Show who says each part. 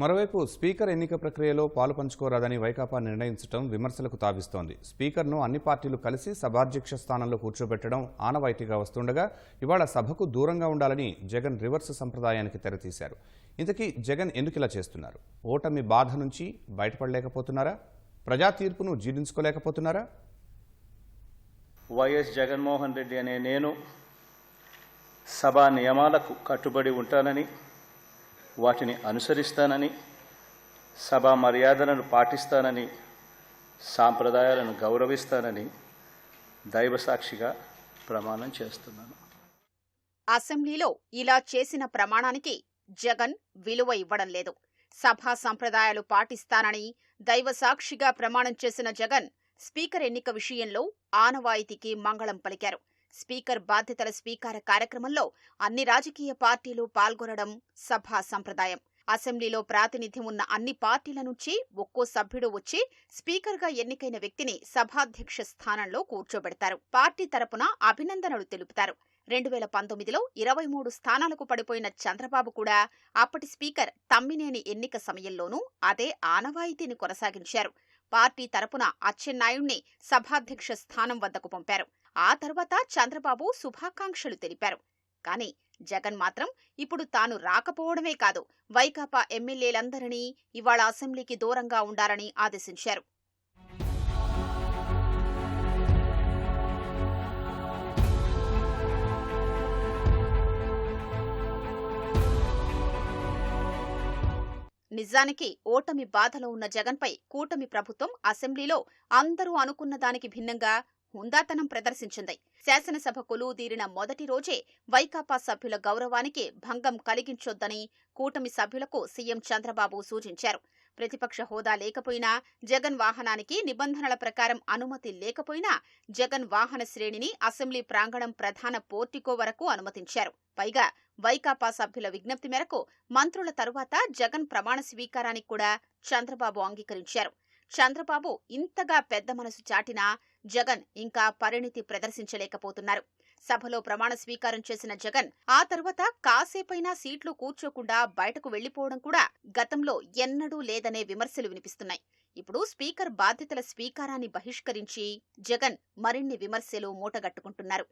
Speaker 1: మరోవైపు స్పీకర్ ఎన్నిక ప్రక్రియలో పాలు పంచుకోరాదని వైకాపా నిర్ణయించడం విమర్శలకు తావిస్తోంది. స్పీకర్ను అన్ని పార్టీలు కలిసి సభాధ్యక్ష స్థానంలో కూర్చోబెట్టడం ఆనవాయితీగా వస్తుండగా ఇవాళ సభకు దూరంగా ఉండాలని జగన్ రివర్స్ సంప్రదాయానికి తెరతీశారు. ఇంతకీ జగన్ ఎందుకు ఇలా చేస్తున్నారు? ఓటమి బాధ నుంచి బయటపడలేకపోతున్నారా? ప్రజా తీర్పును జీర్ణించుకోలేకపోతున్నారా?
Speaker 2: వైఎస్ జగన్మోహన్ రెడ్డి అనే నేను సభా నియమాలకు కట్టుబడి ఉంటానని వాటిని అనుసరిస్తానని సభా మర్యాదలను పాటిస్తానని సాంప్రదాయాలను గౌరవిస్తానని దైవసాక్షిగా ప్రమాణం చేస్తున్నాను.
Speaker 3: అసెంబ్లీలో ఇలా చేసిన ప్రమాణానికి జగన్ విలువ ఇవ్వడం లేదు. సభా సంప్రదాయాలు పాటిస్తానని దైవసాక్షిగా ప్రమాణం చేసిన జగన్ స్పీకర్ ఎన్నిక విషయంలో ఆనవాయితీకి మంగళం పలికారు. స్పీకర్ బాధ్యతల స్వీకార కార్యక్రమంలో అన్ని రాజకీయ పార్టీలు పాల్గొనడం సభా సంప్రదాయం. అసెంబ్లీలో ప్రాతినిధ్యం ఉన్న అన్ని పార్టీల నుంచి ఒక్కో సభ్యుడు వచ్చి స్పీకర్గా ఎన్నికైన వ్యక్తిని సభాధ్యక్ష స్థానంలో కూర్చోబెడతారు. పార్టీ తరపున అభినందనలు తెలుపుతారు. రెండు వేల పంతొమ్మిదిలో ఇరవై మూడు స్థానాలకు పడిపోయిన చంద్రబాబు కూడా అప్పటి స్పీకర్ తమ్మినేని ఎన్నిక సమయంలోనూ అదే ఆనవాయితీని కొనసాగించారు. పార్టీ తరపున అచ్చెన్నాయుణ్ణి సభాధ్యక్ష స్థానం వద్దకు పంపారు. ఆ తర్వాత చంద్రబాబు శుభాకాంక్షలు తెలిపారు. కానీ జగన్ మాత్రం ఇప్పుడు తాను రాకపోవడమే కాదు వైకాపా ఎమ్మెల్యేలందరినీ ఇవాళ అసెంబ్లీకి దూరంగా ఉండాలని ఆదేశించారు. నిజానికి ఓటమి బాధలో ఉన్న జగన్పై కూటమి ప్రభుత్వం అసెంబ్లీలో అందరూ అనుకున్న దానికి భిన్నంగా హుందాతనం ప్రదర్శించింది. శాసనసభ దీరిన మొదటి రోజే వైకాపా సభ్యుల గౌరవానికి భంగం కలిగించొద్దని కూటమి సభ్యులకు సీఎం చంద్రబాబు సూచించారు. ప్రతిపక్ష హోదా లేకపోయినా జగన్ వాహనానికి నిబంధనల ప్రకారం అనుమతి లేకపోయినా జగన్ వాహన శ్రేణిని అసెంబ్లీ ప్రాంగణం ప్రధాన పోర్టికో వరకు అనుమతించారు. పైగా వైకాపా సభ్యుల విజ్ఞప్తి మేరకు మంత్రుల తరువాత జగన్ ప్రమాణ స్వీకారానికి కూడా చంద్రబాబు అంగీకరించారు. చంద్రబాబు ఇంతగా పెద్ద మనసు చాటినా జగన్ ఇంకా పరిణితి ప్రదర్శించలేకపోతున్నారు. సభలో ప్రమాణ స్వీకారం చేసిన జగన్ ఆ తర్వాత కాసేపైనా సీట్లు కూర్చోకుండా బయటకు వెళ్ళిపోవడం కూడా గతంలో ఎన్నడూ లేదనే విమర్శలు వినిపిస్తున్నాయి. ఇప్పుడు స్పీకర్ బాధ్యతల స్వీకారాన్ని బహిష్కరించి జగన్ మరిన్ని విమర్శలు మూటగట్టుకుంటున్నారు.